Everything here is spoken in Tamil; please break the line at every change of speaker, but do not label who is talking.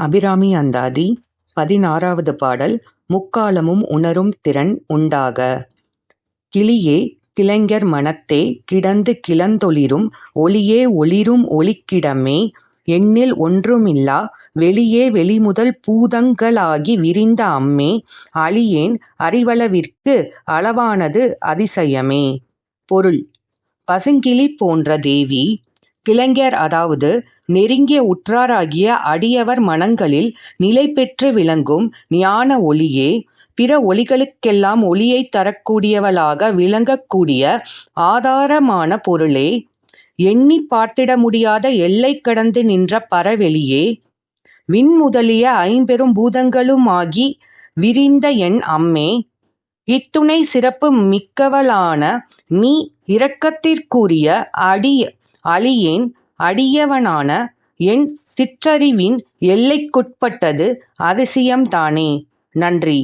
அபிராமி அந்தாதி பதினாறாவது பாடல் முக்காலமும் உணரும் திறன் உண்டாக. கிளியே கிளைஞர் மனத்தே கிடந்து கிளந்தொளிரும் ஒளியே ஒளிரும் ஒளிக்கிடமே எண்ணில் ஒன்றுமில்லா வெளியே வெளிமுதல் பூதங்களாகி விரிந்த அம்மே அழியேன் அறிவளவிற்கு அளவானது அதிசயமே. பொருள் பசுங்கிளி போன்ற தேவி கிளைஞர் அதாவது நெருங்கிய உற்றாராகிய அடியவர் மனங்களில் நிலைபெற்று விளங்கும் ஞான ஒளியே பிற ஒளிகளுக்கெல்லாம் ஒளியைத் தரக்கூடியவளாக விளங்கக்கூடிய ஆதாரமான பொருளே. எண்ணிப் பார்த்திட முடியாத எல்லை கடந்து நின்ற பரவெளியே. விண் முதலிய ஐம்பெரும் பூதங்களுமாகி விரிந்த என் அம்மே. இத்துணை சிறப்பு மிக்கவளான நீ இரக்கத்திற்குரிய அளியேன் அடியவனான என் சிற்றறிவின் எல்லைக்குட்பட்டது அதிசயம்தானே. நன்றி